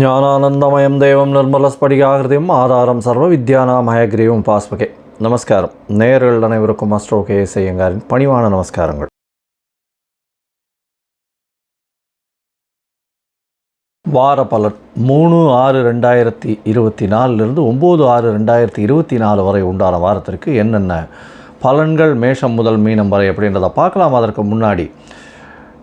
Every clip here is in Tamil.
జ్ఞానానందమయం தெய்வம் நிர்மலஸ்படிகாகிருதியும் ஆதாரம் சர்வ வித்யானாமயகிரியும் பாஸ்பகே. நமஸ்காரம். நேர்கள் அனைவருக்கும் அஸ்ட்ரோ கே செய்யுங்காரின் பணிவான நமஸ்காரங்கள். வார பலன் மூணு ஆறு ரெண்டாயிரத்தி இருபத்தி நாலுலேருந்து ஒம்பது ஆறு ரெண்டாயிரத்தி இருபத்தி நாலு வரை உண்டான வாரத்திற்கு என்னென்ன பலன்கள் மேஷம் முதல் மீனம் வரை அப்படின்றத பார்க்கலாம். அதற்கு முன்னாடி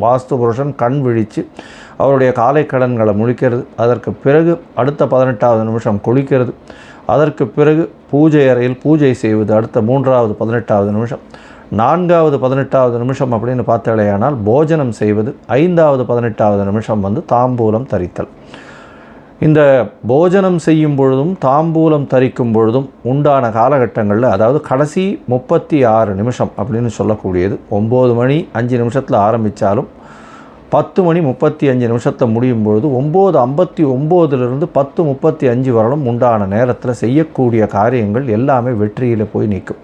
வாஸ்து புருஷன் கண் விழித்து அவருடைய காலை கடன்களை முழிக்கிறது. அதற்கு பிறகு அடுத்த பதினெட்டாவது நிமிஷம் குளிக்கிறது. அதற்கு பிறகு பூஜை அறையில் பூஜை செய்வது அடுத்த மூன்றாவது பதினெட்டாவது நிமிஷம். நான்காவது பதினெட்டாவது நிமிஷம் அப்படின்னு பார்த்தாலேயானால் போஜனம் செய்வது ஐந்தாவது பதினெட்டாவது நிமிஷம் வந்து தாம்பூலம் தரித்தல். இந்த போஜனம் செய்யும் பொழுதும் தாம்பூலம் தரிக்கும் பொழுதும் உண்டான காலகட்டங்களில் அதாவது கடைசி முப்பத்தி ஆறு நிமிஷம் அப்படின்னு சொல்லக்கூடியது ஒம்பது மணி அஞ்சு நிமிஷத்தில் ஆரம்பித்தாலும் பத்து மணி முப்பத்தி அஞ்சு நிமிஷத்தில் முடியும் பொழுது ஒம்பது ஐம்பத்தி ஒம்போதுலேருந்து பத்து முப்பத்தி அஞ்சு வரலும் உண்டான நேரத்தில் செய்யக்கூடிய காரியங்கள் எல்லாமே வெற்றியில் போய் நிற்கும்.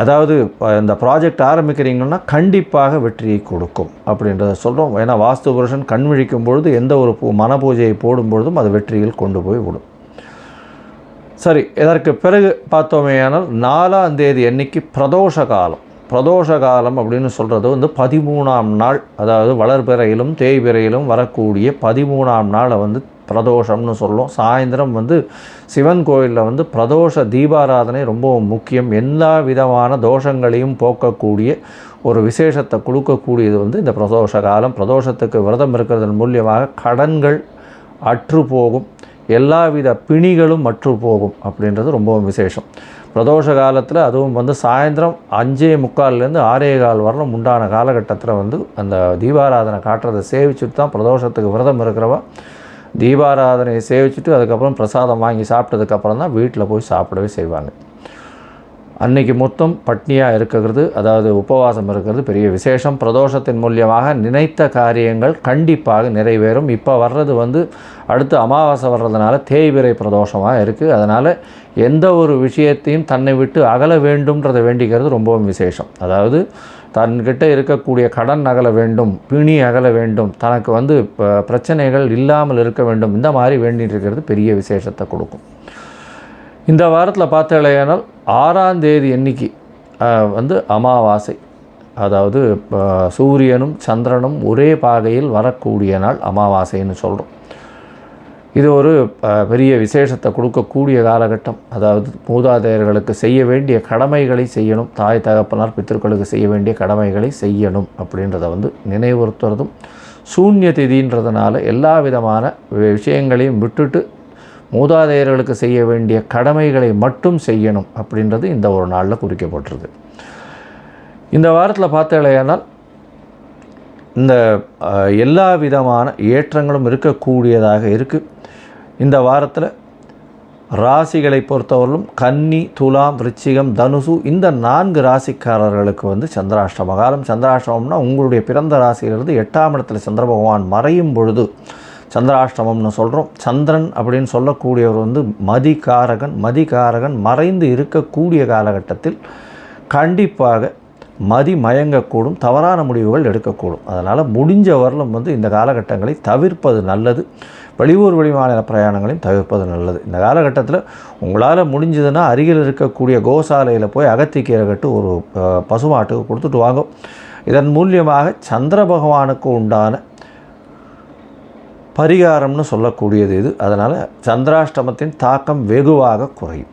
அதாவது இந்த ப்ராஜெக்ட் ஆரம்பிக்கிறீங்கன்னா கண்டிப்பாக வெற்றியை கொடுக்கும் அப்படின்றத சொல்கிறோம் ஏன்னா வாஸ்து புருஷன் கண் விழிக்கும் பொழுது எந்த ஒரு பூ மன பூஜையை போடும் பொழுதும் அது வெற்றியில் கொண்டு போய் விடும். சரி இதற்கு பிறகு பார்த்தோமேயானால் நாலாம் தேதி அன்னைக்கு பிரதோஷ காலம். பிரதோஷ காலம் அப்படின்னு சொல்கிறது வந்து பதிமூணாம் நாள். அதாவது வளர்பிறையிலும் தேய்பிறையிலும் வரக்கூடிய பதிமூணாம் நாளை வந்து பிரதோஷம்னு சொல்லும் சாயந்தரம் வந்து சிவன் கோயிலில் வந்து பிரதோஷ தீபாராதனை ரொம்ப முக்கியம். எல்லா விதமான தோஷங்களையும் போக்கக்கூடிய ஒரு விசேஷத்தை கொடுக்கக்கூடியது வந்து இந்த பிரதோஷ காலம். பிரதோஷத்துக்கு விரதம் இருக்கிறதன் மூலியமாக கடன்கள் அற்று போகும். எல்லாவித பிணிகளும் அற்று போகும் அப்படின்றது ரொம்பவும் விசேஷம். பிரதோஷ காலத்தில் அதுவும் வந்து சாயந்தரம் அஞ்சே முக்கால்லேருந்து ஆறே கால் வரலும் உண்டான காலகட்டத்தில் வந்து அந்த தீபாராதனை காட்டுறதை சேவிச்சுட்டு தான் பிரதோஷத்துக்கு விரதம் இருக்கிறவா தீபாராதனையை சேவிச்சுட்டு அதுக்கப்புறம் பிரசாதம் வாங்கி சாப்பிட்டதுக்கப்புறம் தான் வீட்டில் போய் சாப்பிடவே செய்வாங்க. அன்னைக்கு மொத்தம் பட்னியாக இருக்கிறது அதாவது உபவாசம் இருக்கிறது பெரிய விசேஷம். பிரதோஷத்தின் மூலியமாக நினைத்த காரியங்கள் கண்டிப்பாக நிறைவேறும். இப்போ வர்றது வந்து அடுத்து அமாவாசை வர்றதுனால தேய்பிரை பிரதோஷமாக இருக்குது அதனால் எந்த ஒரு விஷயத்தையும் தன்னை விட்டு அகல வேண்டும்ன்றதை வேண்டிக்கிறது ரொம்பவும் விசேஷம். அதாவது தன்கிட்ட இருக்கக்கூடிய கடன் அகல வேண்டும் பிணி அகல வேண்டும் தனக்கு வந்து ப- பிரச்சனைகள் இல்லாமல் இருக்க வேண்டும் இந்த மாதிரி வேண்டிட்டு இருக்கிறது பெரிய விசேஷத்தை கொடுக்கும். இந்த வாரத்தில் பார்த்தலையானால் ஆறாம் தேதி அன்னைக்கு வந்து அமாவாசை. அதாவது சூரியனும் சந்திரனும் ஒரே பாகையில் வரக்கூடிய நாள் அமாவாசைன்னு சொல்கிறோம் இது ஒரு பெரிய விசேஷத்தை கொடுக்கக்கூடிய காலகட்டம். அதாவது மூதாதையர்களுக்கு செய்ய வேண்டிய கடமைகளை செய்யணும். தாய் தகப்பனார் பித்தர்களுக்கு செய்ய வேண்டிய கடமைகளை செய்யணும் அப்படின்றத வந்து நினைவுறுத்துறதும் சூன்ய திதின்றதுனால எல்லா விதமான விஷயங்களையும் விட்டுட்டு மூதாதையர்களுக்கு செய்ய வேண்டிய கடமைகளை மட்டும் செய்யணும் அப்படின்றது இந்த ஒரு நாளில் குறிக்கப்பட்டிருக்கு. இந்த வாரத்தில் பார்த்தலையானால் இந்த எல்லா விதமான ஏற்றங்களும் இருக்கக்கூடியதாக இருக்குது இந்த வாரத்தில் ராசிகளை பொறுத்தவரையிலும் கன்னி துலாம் ரிச்சிகம் தனுசு இந்த நான்கு ராசிக்காரர்களுக்கு வந்து சந்திராஷ்டம காலம் சந்திராஷ்டமம்னா உங்களுடைய பிறந்த ராசியிலிருந்து எட்டாம் இடத்துல சந்திர பகவான் மறையும் பொழுது சந்திராஷ்டமம்னு சொல்கிறோம் சந்திரன் அப்படின்னு சொல்லக்கூடியவர் வந்து மதிகாரகன் மதிகாரகன் மறைந்து இருக்கக்கூடிய காலகட்டத்தில் கண்டிப்பாக மதி மயங்கக்கூடும் தவறான முடிவுகள் எடுக்கக்கூடும். அதனால் முடிஞ்ச வரலும் வந்து இந்த காலகட்டங்களை தவிர்ப்பது நல்லது. வெளியூர் வெளிமாநில பிரயாணங்களையும் தவிர்ப்பது நல்லது. இந்த காலகட்டத்தில் உங்களால் முடிஞ்சதுன்னா அருகில் இருக்கக்கூடிய கோசாலையில் போய் அகத்திக்கீரை கட்டு ஒரு பசுமாட்டுக்கு கொடுத்துட்டு வாங்க. இதன் மூலியமாக சந்திர பகவானுக்கு உண்டான பரிகாரம்னு சொல்லக்கூடியது இது. அதனால் சந்திராஷ்டமத்தின் தாக்கம் வெகுவாக குறையும்.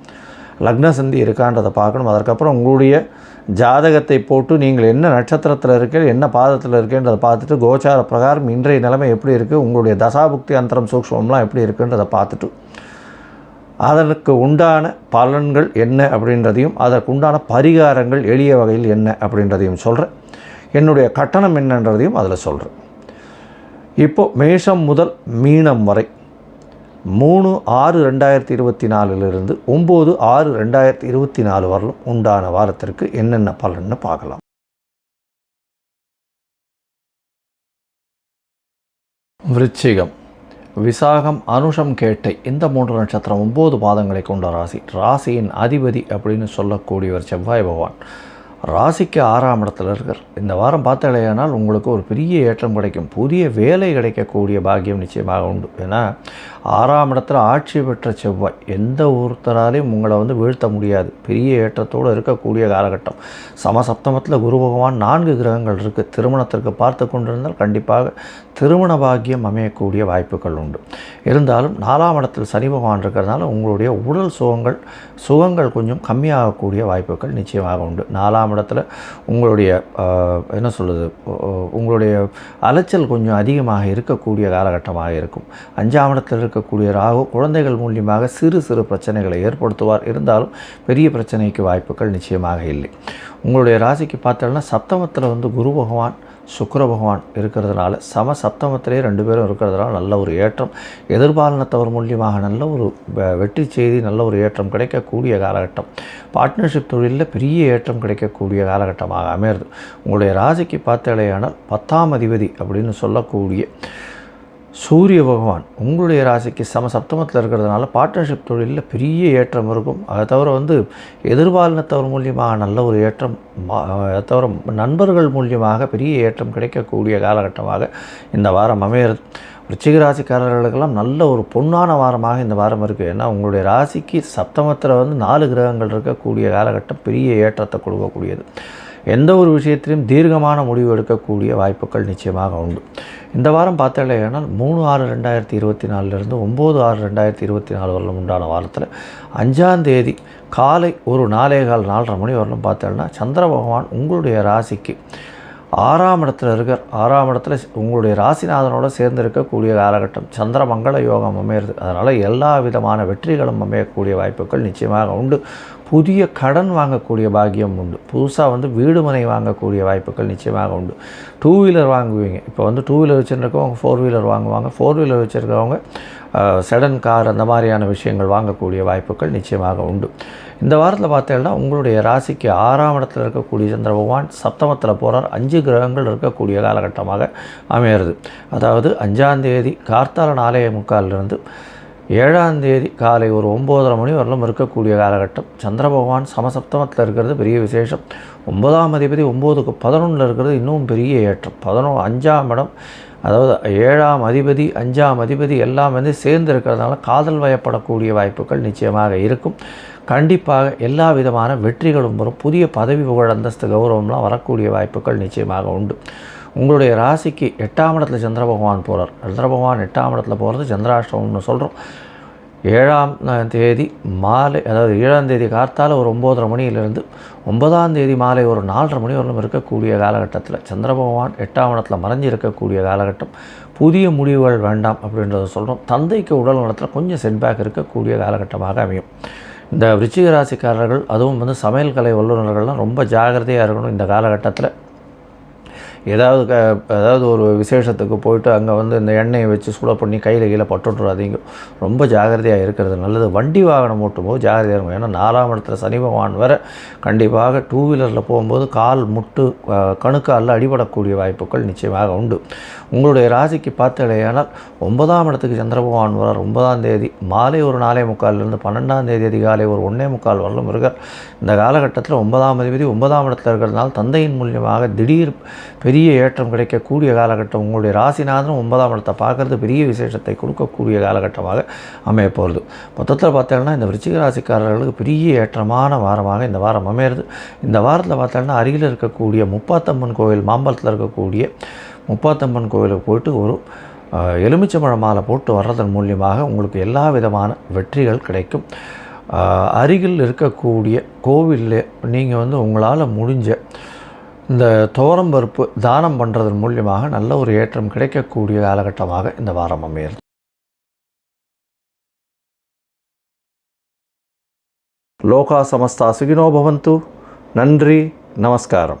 லக்ன சந்தி இருக்கான்றதை பார்க்கணும். அதற்கப்புறம் உங்களுடைய ஜாதகத்தை போட்டு நீங்கள் என்ன நட்சத்திரத்தில் இருக்க என்ன பாதத்தில் இருக்கேன்றதை பார்த்துட்டு கோச்சார பிரகாரம் இன்றைய நிலைமை எப்படி இருக்குது உங்களுடைய தசாபுக்தி அந்தரம் சூக்ஷ்மம்லாம் எப்படி இருக்குன்றதை பார்த்துட்டு அதற்கு உண்டான பலன்கள் என்ன அப்படின்றதையும் அதற்கு உண்டான பரிகாரங்கள் எளிய வகையில் என்ன அப்படின்றதையும் சொல்கிறேன் என்னுடைய கட்டணம் என்னன்றதையும் அதில் சொல்கிறேன் இப்போது மேஷம் முதல் மீனம் வரை மூணு ஆறு ரெண்டாயிரத்தி இருபத்தி நாலுலேருந்து ஒம்பது ஆறு ரெண்டாயிரத்தி இருபத்தி நாலு வரலும் உண்டான வாரத்திற்கு என்னென்ன பலன்னு பார்க்கலாம். விருச்சிகம். விசாகம் அனுஷம் கேட்டை இந்த மூன்று நட்சத்திரம் ஒம்பது பாதங்களை கொண்ட ராசி. ராசியின் அதிபதி அப்படின்னு சொல்லக்கூடியவர் செவ்வாய் பகவான். ராசிக்கு ஆறாம் இடத்துல இருக்கார். இந்த வாரம் பார்த்தாலேயானால் உங்களுக்கு ஒரு பெரிய ஏற்றம் கிடைக்கும். புதிய வேலை கிடைக்கக்கூடிய பாக்கியம் நிச்சயமாக உண்டு. ஏன்னா ஆறாம் இடத்துல ஆட்சி பெற்ற செவ்வாய். எந்த ஒருத்தராலையும் உங்களை வந்து வீழ்த்த முடியாது. பெரிய ஏற்றத்தோடு இருக்கக்கூடிய காலகட்டம். சமசப்தமத்தில் குரு பகவான் நான்கு கிரகங்கள் இருக்குது திருமணத்திற்கு பார்த்து கொண்டிருந்தால் கண்டிப்பாக திருமண பாக்கியம் அமையக்கூடிய வாய்ப்புகள் உண்டு. இருந்தாலும் நாலாம் இடத்தில் சனி பகவான் இருக்கிறதுனால உங்களுடைய உடல் சுகங்கள் சுகங்கள் கொஞ்சம் கம்மியாகக்கூடிய வாய்ப்புகள் நிச்சயமாக உண்டு. நாலாம் இடத்துல உங்களுடைய என்ன சொல்லுது உங்களுடைய அலைச்சல் கொஞ்சம் அதிகமாக இருக்கக்கூடிய காலகட்டமாக இருக்கும். அஞ்சாம் இடத்தில் இருக்கக்கூடிய ராகு குழந்தைகள் மூலியமாக சிறு சிறு பிரச்சனைகளை ஏற்படுத்துவார். இருந்தாலும் பெரிய பிரச்சனைக்கு வாய்ப்புகள் நிச்சயமாக இல்லை. உங்களுடைய ராசிக்கு பார்த்தோம்னா சப்தமத்தில் வந்து குரு பகவான் சுக்கர பகவான் இருக்கிறதுனால சம சப்தமத்திலே ரெண்டு பேரும் இருக்கிறதுனால நல்ல ஒரு ஏற்றம். எதிர்பாலினத்தவர் மூலியமாக நல்ல ஒரு வெற்றி செய்தி நல்ல ஒரு ஏற்றம் கிடைக்கக்கூடிய காலகட்டம். பார்ட்னர்ஷிப் தொழிலில் பெரிய ஏற்றம் கிடைக்கக்கூடிய காலகட்டமாக அமையிறது. உங்களுடைய ராசிக்கு பார்த்தாலேயானால் பத்தாம் அதிபதி அப்படின்னு சொல்லக்கூடிய சூரிய பகவான் உங்களுடைய ராசிக்கு சம சப்தமத்தில் இருக்கிறதுனால பார்ட்னர்ஷிப் தொழிலில் பெரிய ஏற்றம் இருக்கும். அதை தவிர வந்து எதிர்பாலினத்தவர் மூலியமாக நல்ல ஒரு ஏற்றம் மா- அதை தவிர நண்பர்கள் மூலியமாக பெரிய ஏற்றம் கிடைக்கக்கூடிய காலகட்டமாக இந்த வாரம் அமையிறது ரிச்சிக ராசிக்காரர்களுக்கெல்லாம் நல்ல ஒரு பொன்னான வாரமாக இந்த வாரம் இருக்குது ஏன்னா உங்களுடைய ராசிக்கு சப்தமத்தில் வந்து நாலு கிரகங்கள் இருக்கக்கூடிய காலகட்டம் பெரிய ஏற்றத்தை கொடுக்கக்கூடியது. எந்த ஒரு விஷயத்திலையும் தீர்க்கமான முடிவு எடுக்கக்கூடிய வாய்ப்புகள் நிச்சயமாக உண்டு. இந்த வாரம் பார்த்தாலேனால் மூணு ஆறு ரெண்டாயிரத்தி இருபத்தி நாலுலேருந்து ஒம்பது ஆறு ரெண்டாயிரத்தி இருபத்தி நாலு வரலும் உண்டான வாரத்தில் அஞ்சாந்தேதி காலை ஒரு நாலே கால் நாலரை மணி வரலும் பார்த்தேன்னா சந்திர பகவான் உங்களுடைய ராசிக்கு ஆறாம் இடத்துல இருக்கிற ஆறாம் இடத்துல உங்களுடைய ராசிநாதனோட சேர்ந்து இருக்கக்கூடிய காலகட்டம். சந்திர மங்கள யோகம் அமையிறது. அதனால் எல்லா விதமான வெற்றிகளும் அமையக்கூடிய வாய்ப்புகள் நிச்சயமாக உண்டு. புதிய கடன் வாங்கக்கூடிய பாக்கியம் உண்டு. புதுசாக வந்து வீடு மனை வாங்கக்கூடிய வாய்ப்புகள் நிச்சயமாக உண்டு. டூ வீலர் வாங்குவீங்க. இப்போ வந்து டூ வீலர் வச்சுருக்கவங்க ஃபோர் வீலர் வாங்குவாங்க. ஃபோர் வீலர் வச்சுருக்கவங்க செடன் கார் அந்த மாதிரியான விஷயங்கள் வாங்கக்கூடிய வாய்ப்புகள் நிச்சயமாக உண்டு. இந்த வாரத்தில் பார்த்தீங்கன்னா உங்களுடைய ராசிக்கு ஆறாம் இடத்துல இருக்கக்கூடிய சந்திர பகவான் சப்தமத்தில் போகிறார் அஞ்சு கிரகங்கள் இருக்கக்கூடிய காலகட்டமாக அமையிறது. அதாவது அஞ்சாம் தேதி கார்த்தால நாளைய முக்காலிலிருந்து ஏழாம் தேதி காலை ஒரு ஒம்போதரை மணி வரலும் இருக்கக்கூடிய காலகட்டம். சந்திர பகவான் சமசப்தமத்தில் இருக்கிறது பெரிய விசேஷம். ஒன்பதாம் அதிபதி ஒம்போதுக்கு பதினொன்றில் இருக்கிறது இன்னும் பெரிய ஏற்றம். பதினொ அஞ்சாம் இடம் அதாவது ஏழாம் அதிபதி அஞ்சாம் அதிபதி எல்லாம் வந்து சேர்ந்து இருக்கிறதுனால காதல் வயப்படக்கூடிய வாய்ப்புகள் நிச்சயமாக இருக்கும். கண்டிப்பாக எல்லா விதமான வெற்றிகளும் வரும். புதிய பதவி புகழ் அந்தஸ்து கௌரவம்லாம் வரக்கூடிய வாய்ப்புகள் நிச்சயமாக உண்டு. உங்களுடைய ராசிக்கு எட்டாம் இடத்துல சந்திர பகவான் போகிறார் சந்திர பகவான் எட்டாம் இடத்துல போகிறது சந்திராஷ்டமம்னு சொல்கிறோம் ஏழாம் தேதி மாலை அதாவது ஏழாம் தேதி கார்த்தால் ஒரு ஒம்போதரை மணியிலிருந்து ஒன்பதாம் தேதி மாலை ஒரு நாலரை மணி வரலும் இருக்கக்கூடிய காலகட்டத்தில் சந்திர பகவான் எட்டாம் இடத்துல மறைஞ்சு இருக்கக்கூடிய காலகட்டம். புதிய முடிவுகள் வேண்டாம் அப்படின்றத சொல்கிறோம் தந்தைக்கு உடல் நலத்தில் கொஞ்சம் செட்பேக் இருக்கக்கூடிய காலகட்டமாக அமையும். இந்த விருச்சிக ராசிக்காரர்கள் அதுவும் வந்து சமையல் கலை வல்லுநர்கள்லாம் ரொம்ப ஜாகிரதையாக இருக்கணும் இந்த காலகட்டத்தில். ஏதாவது க ஏதாவது ஒரு விசேஷத்துக்கு போயிட்டு அங்கே வந்து இந்த எண்ணெயை வச்சு சுட பண்ணி கையில் கீழே பட்டுட்டுறாதீங்க ரொம்ப ஜாகிரதையாக இருக்கிறது நல்லது. வண்டி வாகனம் ஓட்டும்போது ஜாகிரதையாக இருக்கும் ஏன்னா நாலாம் இடத்துல சனி பகவான் வர கண்டிப்பாக டூ வீலரில் போகும்போது கால் முட்டு கணுக்காலில் அடிபடக்கூடிய வாய்ப்புகள் நிச்சயமாக உண்டு. உங்களுடைய ராசிக்கு பார்த்தடையானால் ஒன்பதாம் இடத்துக்கு சந்திர பகவான் ஒன்பதாம் தேதி மாலை ஒரு நாலே முக்கால்லேருந்து பன்னெண்டாம் தேதி அதிகாலை ஒரு ஒன்றே முக்கால் வரலும் இருக்கார். இந்த காலகட்டத்தில் ஒன்பதாம் அதிபதி ஒன்பதாம் இடத்துல இருக்கிறதுனால தந்தையின் மூலியமாக திடீர் பெரிய ஏற்றம் கிடைக்கக்கூடிய காலகட்டம் உங்களுடைய ராசிநாதனும் ஒன்பதாம் இடத்தை பார்க்குறது பெரிய விசேஷத்தை கொடுக்கக்கூடிய காலகட்டமாக அமைய போகிறது மொத்தத்தில் பார்த்தோம்னா இந்த விருச்சிக ராசிக்காரர்களுக்கு பெரிய ஏற்றமான வாரமாக இந்த வாரம் அமையிறது. இந்த வாரத்தில் பார்த்தோம்னா அருகில் இருக்கக்கூடிய முப்பாத்தம்மன் கோவில் மாம்பலத்தில் இருக்கக்கூடிய முப்பாத்தம்மன் கோவிலுக்கு போயிட்டு ஒரு எலுமிச்சம்பழ மாலை போட்டு வர்றதன் மூலியமாக உங்களுக்கு எல்லா விதமான வெற்றிகள் கிடைக்கும். அருகில் இருக்கக்கூடிய கோவிலில் நீங்கள் வந்து உங்களால் முடிஞ்ச இந்த பருப்பு தானம் பண்ணுறதன் மூலியமாக நல்ல ஒரு ஏற்றம் கிடைக்கக்கூடிய காலகட்டமாக இந்த வாரம் அமையிறது லோகா சமஸ்தா சுகினோ பவந்து. நன்றி நமஸ்காரம்.